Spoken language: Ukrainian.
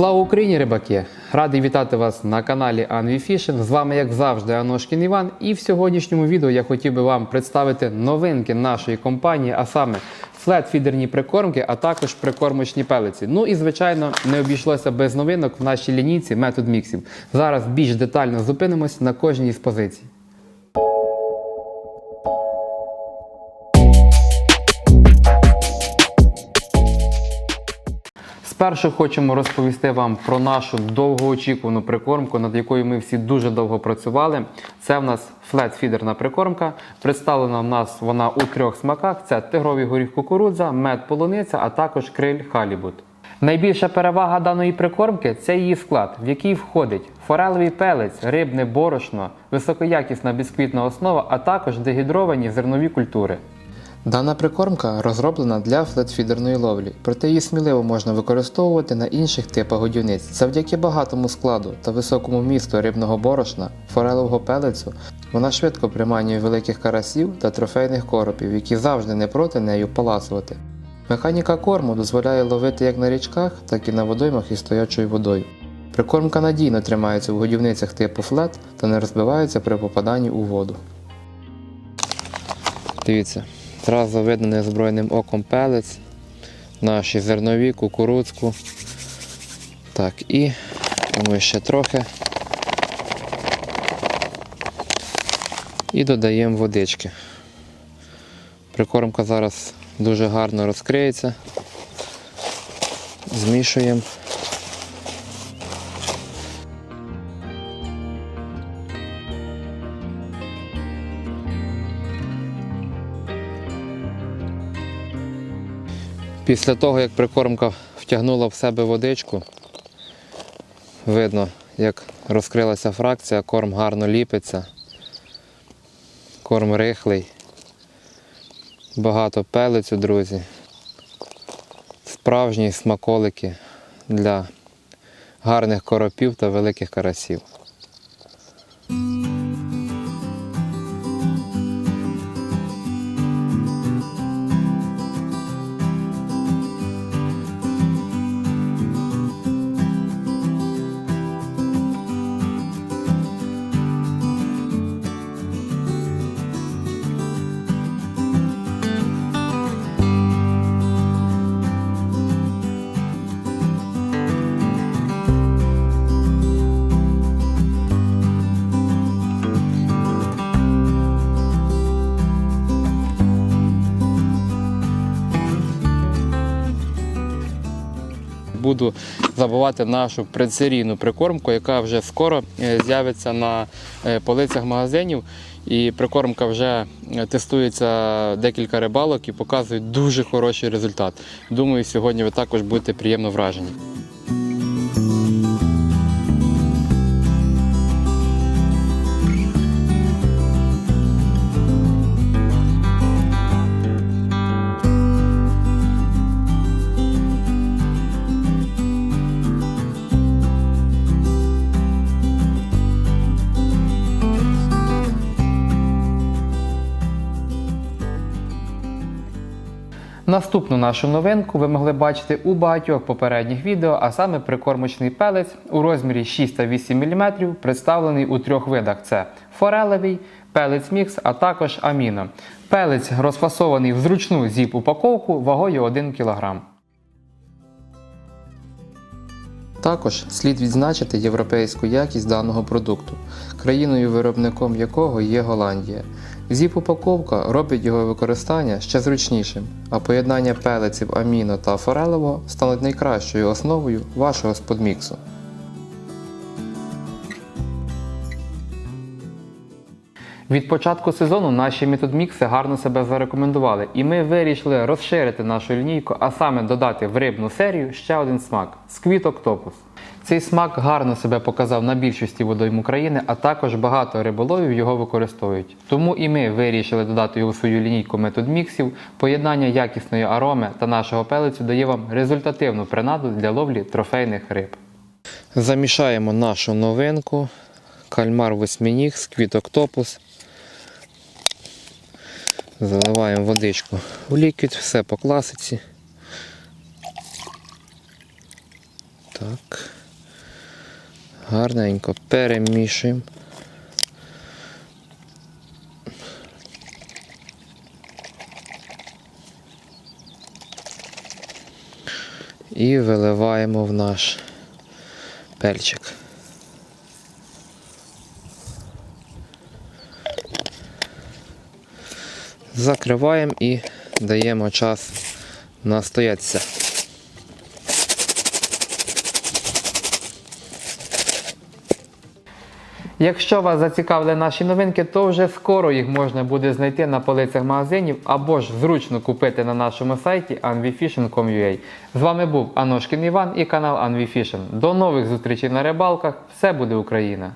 Слава Україні, рибаки! Радий вітати вас на каналі Anvi Fishing. З вами, як завжди, Аношкін Іван. І в сьогоднішньому відео я хотів би вам представити новинки нашої компанії, а саме флет-фідерні прикормки, а також прикормочні пелиці. Ну і звичайно, не обійшлося без новинок в нашій лінійці метод міксів. Зараз більш детально зупинимось на кожній з позицій. Спершу хочемо розповісти вам про нашу довгоочікувану прикормку, над якою ми всі дуже довго працювали. Це в нас флет-фідерна прикормка. Представлена в нас вона у трьох смаках: це тигровий горіх кукурудза, мед полуниця, а також криль халібут. Найбільша перевага даної прикормки це її склад, в який входить форелевий пелець, рибне борошно, високоякісна бісквітна основа, а також дегідровані зернові культури. Дана прикормка розроблена для флетфідерної ловлі, проте її сміливо можна використовувати на інших типах годівниць. Завдяки багатому складу та високому вмісту рибного борошна, форелового пелецю, вона швидко приманює великих карасів та трофейних коропів, які завжди не проти нею паласувати. Механіка корму дозволяє ловити як на річках, так і на водоймах із стоячою водою. Прикормка надійно тримається в годівницях типу флет та не розбивається при попаданні у воду. Дивіться, зразу видно незброєним оком пелець, наші зернові, кукурудзку. Так, і ми ще трохи. І додаємо водички. Прикормка зараз дуже гарно розкриється. Змішуємо. Після того, як прикормка втягнула в себе водичку, видно, як розкрилася фракція, корм гарно ліпиться, корм рихлий, багато пелицю, друзі. Справжні смаколики для гарних коропів та великих карасів. Буду забувати нашу предсерійну прикормку, яка вже скоро е, з'явиться на е, полицях магазинів. І прикормка вже е, тестується декілька рибалок і показує дуже хороший результат. Думаю, сьогодні ви також будете приємно вражені. Наступну нашу новинку ви могли бачити у багатьох попередніх відео, а саме прикормочний пелець у розмірі 6 та 8 мм, представлений у трьох видах: це форелевий, пелець мікс, а також аміно. Пелець розфасований в зручну зіп-упаковку вагою 1 кг. Також слід відзначити європейську якість даного продукту, країною виробником якого є Голландія. Зіп-упаковка робить його використання ще зручнішим, а поєднання пелеців аміно та форелевого стануть найкращою основою вашого сподміксу. Від початку сезону наші методмікси гарно себе зарекомендували, і ми вирішили розширити нашу лінійку, а саме додати в рибну серію ще один смак сквіт октопус. Цей смак гарно себе показав на більшості водойм України, а також багато риболовів його використовують. Тому і ми вирішили додати його у свою лінійку методміксів. Поєднання якісної ароми та нашого пелицю дає вам результативну принаду для ловлі трофейних риб. Замішаємо нашу новинку. Кальмар восьминіг, сквіт октопус. Заливаємо водичку в ліквід, все по класиці. Так. Гарненько перемішуємо. І виливаємо в наш перчик. Закриваємо і даємо час настоятися. Якщо вас зацікавили наші новинки, то вже скоро їх можна буде знайти на полицях магазинів або ж зручно купити на нашому сайті anvifishing.com.ua. З вами був Аношкін Іван і канал Anvifishing. До нових зустрічей на рибалках. Все буде Україна!